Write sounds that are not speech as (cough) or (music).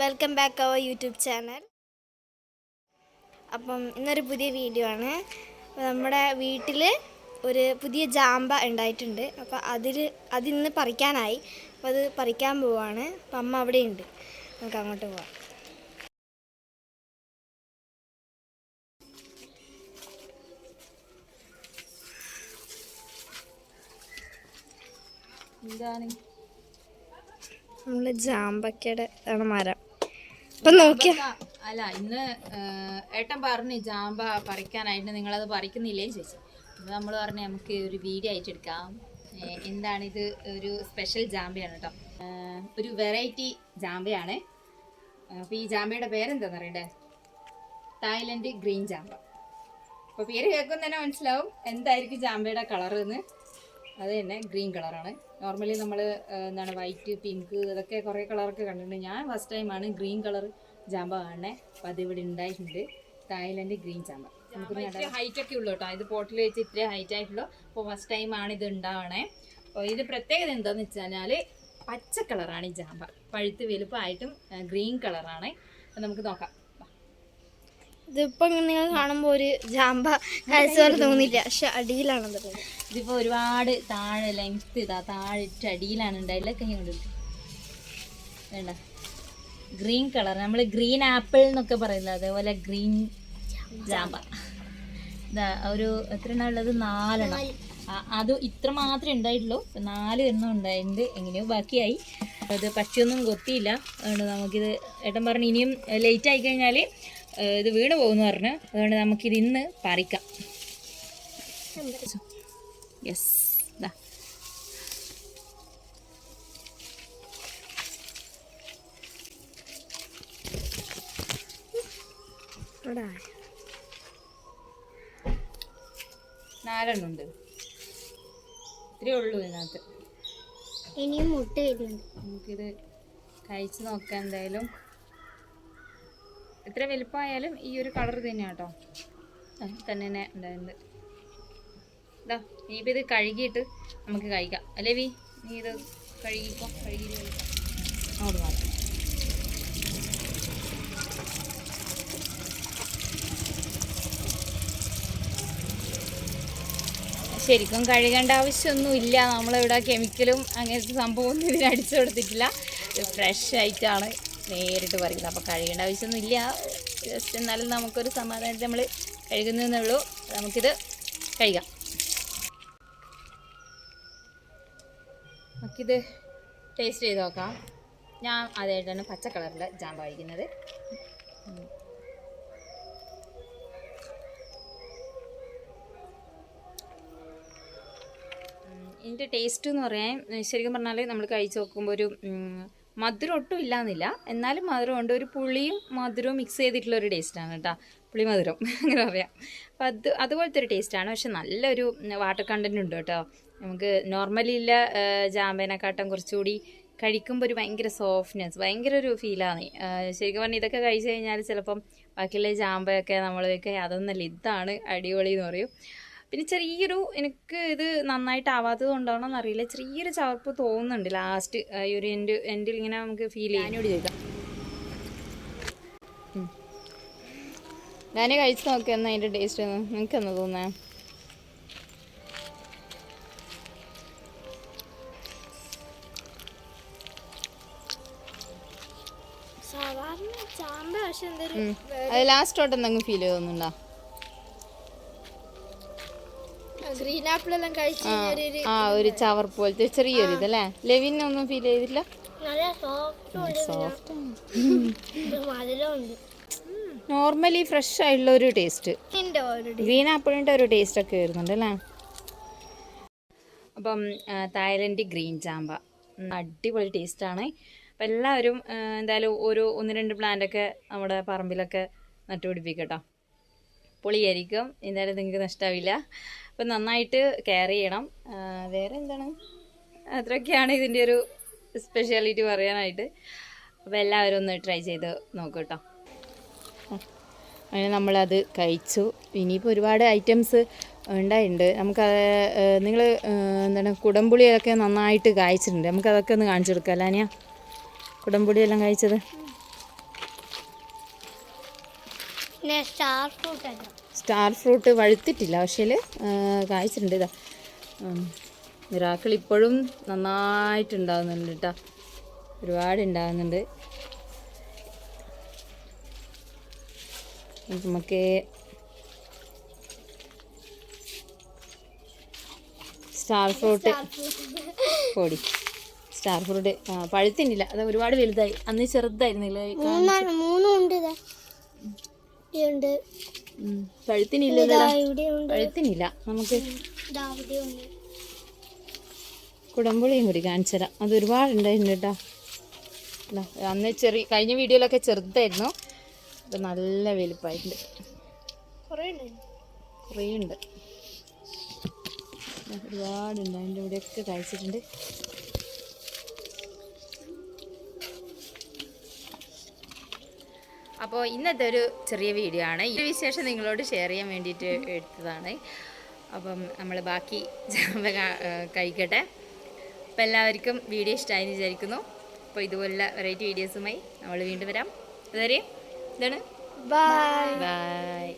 Welcome back our YouTube channel അപ്പം ഇന്നൊരു പുതിയ വീഡിയോ ആണ്. നമ്മുടെ വീട്ടിൽ ഒരു പുതിയ ജാമ്പ ഉണ്ടായിട്ടുണ്ട്. അപ്പോൾ അതിൽ അതിന്ന് പറിക്കാനായി. അപ്പോൾ അത് പറിക്കാൻ പോവാണ്. അപ്പം അമ്മ അവിടെ ഉണ്ട് നമുക്ക് അങ്ങോട്ട് പോവാം. എന്താണ്? നമ്മൾ ജാമ്പക്കയുടെ ആണ് മരം. നോക്കിയ അല്ല ഇന്ന് ഏട്ടൻ പറഞ്ഞു ജാമ്പ പറിക്കാനായിട്ട് നിങ്ങളത് പറിക്കുന്നില്ലേ ചേച്ചി നമ്മൾ പറഞ്ഞു നമുക്ക് ഒരു വീഡിയോ ആയിട്ട് എടുക്കാം. എന്താണ് ഇത് ഒരു സ്പെഷ്യൽ ജാമ്പയാണ് കേട്ടോ ഒരു വെറൈറ്റി ജാമ്പയാണ്. അപ്പൊ ഈ ജാമ്പയുടെ പേരെന്താന്ന് അറിയണ്ടേ? തായ്ലൻഡ് ഗ്രീൻ ജാമ്പ. അപ്പൊ പേര് കേൾക്കും തന്നെ മനസ്സിലാവും എന്തായിരിക്കും ജാമ്പയുടെ കളർ എന്ന്. അത് തന്നെ ഗ്രീൻ കളറാണ്. നോർമലി നമ്മൾ എന്താണ് വൈറ്റ് പിങ്ക് ഇതൊക്കെ കുറേ കളറൊക്കെ കണ്ടിട്ടുണ്ട്. ഞാൻ ഫസ്റ്റ് ടൈമാണ് ഗ്രീൻ കളർ ജാമ്പ കാണണേ. അപ്പോൾ അത് ഇവിടെ ഉണ്ടായിട്ടുണ്ട് തായ്ലൻഡ് ഗ്രീൻ ജാമ്പ. നമുക്ക് ഹൈറ്റ് ഒക്കെ ഉള്ളൂ കേട്ടോ. ഇത് പോട്ടിൽ വെച്ച് ഇത്രയും ഹൈറ്റ് ആയിട്ടുള്ളൂ. അപ്പോൾ ഫസ്റ്റ് ടൈമാണ് ഇത് ഉണ്ടാവണേ അപ്പോൾ ഇത് പ്രത്യേകത എന്താണെന്ന് വെച്ച് കഴിഞ്ഞാൽ പച്ച കളറാണ് ഈ ജാമ്പ. പഴുത്ത് വലുപ്പമായിട്ടും ഗ്രീൻ കളറാണ്. നമുക്ക് നോക്കാം. ഇതിപ്പം നിങ്ങൾ കാണുമ്പോ ഒരു ജാമ്പ കഴിച്ച തോന്നിയില്ല. പക്ഷെ അടിയിലാണ് ഇതിപ്പോ ഒരുപാട് താഴെ ലെങ്ത് ഇതാ. താഴെ അടിയിലാണ് ഉണ്ടായില്ല കൈ കൊണ്ട് ഇട്ട്. വേണ്ട. ഗ്രീൻ കളർ നമ്മൾ ഗ്രീൻ ആപ്പിൾ എന്നൊക്കെ പറയുന്നത്. അതേപോലെ ഗ്രീൻ ജാമ്പ. ഇതാ ഒരു എത്ര എണ്ണം ഉള്ളത്? നാലെണ്ണം. അത് ഇത്ര മാത്രമേ ഉണ്ടായിട്ടുള്ളൂ. നാല് എണ്ണം ഉണ്ടായിട്ടുണ്ട്. എങ്ങനെയോ ബാക്കിയായി. അത് പക്ഷിയൊന്നും കൊത്തിയില്ല. അതുകൊണ്ട് നമുക്കിത് ഏട്ടൻ പറഞ്ഞു ഇനിയും ലേറ്റ് ആയി കഴിഞ്ഞാൽ ഇത് വീണ് പോകുമെന്ന് പറഞ്ഞു. അതുകൊണ്ട് നമുക്കിത് ഇന്ന് പറിക്കാം. യെസ് ദാ. ഇവിടെ നാലെണ്ണം ഉണ്ട്. ഇത്രയേ ഉള്ളൂ ഇതിനകത്ത്. ഇനിയും മുട്ട വരുന്നുണ്ട്. നമുക്കിത് കഴിച്ച് നോക്കാം എന്തായാലും. എത്ര വലുപ്പമായാലും ഈ ഒരു കളർ തന്നെയാണ് കേട്ടോ തന്നെ ഉണ്ടായിട്ടുണ്ട് ഇതാ ഇനിയിപ്പോൾ ഇത് കഴുകിയിട്ട് നമുക്ക് കഴിക്കാം. അല്ലേ വി? നീ ഇത് കഴുകിക്കോ? കഴുകി കഴിക്കാം അങ്ങോട്ട് മാറ്റാം ശരിക്കും കഴുകേണ്ട ആവശ്യമൊന്നുമില്ല. നമ്മളിവിടെ കെമിക്കലും അങ്ങനത്തെ സംഭവമൊന്നും ഇതിന് അടിച്ചു കൊടുത്തിട്ടില്ല. ഫ്രഷ് ആയിട്ടാണ് നേരിട്ട് പറയുന്നത് അപ്പോൾ കഴുകേണ്ട ആവശ്യമൊന്നുമില്ല. ജസ്റ്റ് എന്നാലും നമുക്കൊരു സമാധാനത്തിൽ നമ്മൾ കഴുകുന്നേ ഉള്ളൂ. നമുക്കിത് കഴുകാം. നമുക്കിത് ടേസ്റ്റ് ചെയ്ത് നോക്കാം. ഞാൻ അതായിട്ടാണ് പച്ച കളറിൽ ജാമ്പ കഴിക്കുന്നത് ഇതിന്റെ ടേസ്റ്റ് എന്ന് പറയാൻ ശരിക്കും പറഞ്ഞാൽ നമ്മൾ കഴിച്ച് നോക്കുമ്പോൾ ഒരു മധുരം ഒട്ടും ഇല്ലാന്നില്ല. എന്നാലും മധുരം ഉണ്ട്. ഒരു പുളിയും മധുരവും മിക്സ് ചെയ്തിട്ടുള്ള ഒരു ടേസ്റ്റാണ് കേട്ടോ. പുളി മധുരം. (laughs) അങ്ങനെ പറയാം. അപ്പം അത് അതുപോലത്തെ ഒരു ടേസ്റ്റാണ് പക്ഷെ നല്ലൊരു വാട്ടർ കണ്ടന്റ് ഉണ്ട് കേട്ടോ. നമുക്ക് നോർമലി ഇല്ല ജാമ്പേനെക്കാട്ടും കുറച്ചുകൂടി കഴിക്കുമ്പോൾ ഒരു ഭയങ്കര സോഫ്റ്റ്നെസ് ഭയങ്കര ഒരു ഫീലാണ് ശരിക്കും പറഞ്ഞാൽ ഇതൊക്കെ കഴിച്ചു കഴിഞ്ഞാൽ ചിലപ്പം ബാക്കിയുള്ള ജാമ്പയൊക്കെ നമ്മളൊക്കെ അതൊന്നല്ല ഇതാണ് അടിപൊളി എന്ന് പറയും. പിന്നെ ചെറിയൊരു എനിക്ക് ഇത് നന്നായിട്ട് ആവാത്തത് അറിയില്ല. എന്നറിയില്ല ചെറിയൊരു ചവർപ്പ് തോന്നുന്നുണ്ട് ലാസ്റ്റ് ഈ ഒരു എന്റെ എൻഡിൽ ഇങ്ങനെ നമുക്ക് ഫീൽ ചെയ്യാനോട് ചോദിക്കാം. ഞാൻ കഴിച്ച് നോക്കി എന്നാ അതിന്റെ ടേസ്റ്റ് ഒന്ന് നിങ്ങൾക്ക് എന്ന് തോന്നേ അത് ലാസ്റ്റ് തൊട്ട് എന്തെങ്കിലും ഫീൽ ചെയ്തൊന്നുണ്ടോ? ഗ്രീൻ ആപ്പിൾ എല്ലാം കഴിച്ച് ആ ഒരു ചവർ പോലത്തെ ചെറിയൊരു ലെവിൻ ഒന്നും ഫീൽ ചെയ്തില്ല നോർമലി ഫ്രഷ് ആയിട്ടുള്ള ഒരു ടേസ്റ്റ് ഗ്രീൻ ആപ്പിളിന്റെ ഒരു ടേസ്റ്റ് ഒക്കെ വരുന്നുണ്ട് അല്ലേ? അപ്പം തായ്ലൻഡ് ഗ്രീൻ ചാമ്പ അടിപൊളി ടേസ്റ്റാണ് അപ്പം എല്ലാവരും എന്തായാലും ഒരു ഒന്ന് രണ്ട് പ്ലാന്റ് ഒക്കെ നമ്മുടെ പറമ്പിലൊക്കെ നട്ടുപിടിപ്പിക്കട്ടോ പൊളിയായിരിക്കും എന്തായാലും നിങ്ങൾക്ക് നഷ്ടാവില്ല. അപ്പം നന്നായിട്ട് കെയർ ചെയ്യണം. വേറെ എന്താണ് അത്രയൊക്കെയാണ് ഇതിന്റെ ഒരു സ്പെഷ്യാലിറ്റി പറയാനായിട്ട്. അപ്പോൾ എല്ലാവരും ഒന്ന് ട്രൈ ചെയ്ത് നോക്കൂ കേട്ടോ അങ്ങനെ നമ്മളത് കഴിച്ചു. ഇനിയിപ്പോൾ ഒരുപാട് ഐറ്റംസ് ഉണ്ടായിട്ടുണ്ട്. നമുക്കത് നിങ്ങൾ എന്താണ് കുടംപുളിയൊക്കെ നന്നായിട്ട് കായ്ച്ചിട്ടുണ്ട്. നമുക്കതൊക്കെ ഒന്ന് കാണിച്ചു കൊടുക്കാം. അല്ലാനിയ കുടംപുളിയെല്ലാം കഴിച്ചത് സ്റ്റാർ ഫ്രൂട്ട് വഴുത്തിട്ടില്ല പക്ഷേ കായ്ച്ചിട്ടുണ്ട് ഇതാ മിറാക്കിൾ ഇപ്പോഴും നന്നായിട്ടുണ്ടാകുന്നുണ്ട് കേട്ടോ ഒരുപാട് ഉണ്ടാകുന്നുണ്ട് നമുക്ക് സ്റ്റാർ ഫ്രൂട്ട് പൊടി. സ്റ്റാർ ഫ്രൂട്ട് പഴുത്തിനില്ല. അത് ഒരുപാട് വലുതായി. അന്ന് ചെറുതായിരുന്നില്ല മൂന്നുണ്ട് ഇതാ. ഇവിടെയുണ്ട്. പഴുത്തിനില്ല നമുക്ക് കുടംപുളിയും കൂടി കാണിച്ചു തരാം അത് ഒരുപാടുണ്ടായിരുന്നു കേട്ടോ. അന്ന് ചെറിയ കഴിഞ്ഞ വീഡിയോയിലൊക്കെ ചെറുതായിരുന്നു. ഇപ്പം നല്ല വലുപ്പമായിട്ടുണ്ട്. കുറേ ഉണ്ട് കുറേ ഉണ്ട് ദാ, ഒരുപാടുണ്ട് അതിന്റെ ഇവിടെയൊക്കെ കഴിച്ചിട്ടുണ്ട്. അപ്പോൾ ഇന്നത്തെ ഒരു ചെറിയ വീഡിയോ ആണ്. ഈ വിശേഷം നിങ്ങളോട് ഷെയർ ചെയ്യാൻ വേണ്ടിയിട്ട് എടുത്തതാണ്. അപ്പം നമ്മൾ ബാക്കി കഴിക്കട്ടെ. അപ്പം എല്ലാവർക്കും വീഡിയോ ഇഷ്ടമായി വിചാരിക്കുന്നു. അപ്പോൾ ഇതുപോലുള്ള വെറൈറ്റി വീഡിയോസുമായി നമ്മൾ വീണ്ടും വരാം. അതുവരെ ഇതാണ്. Bye bye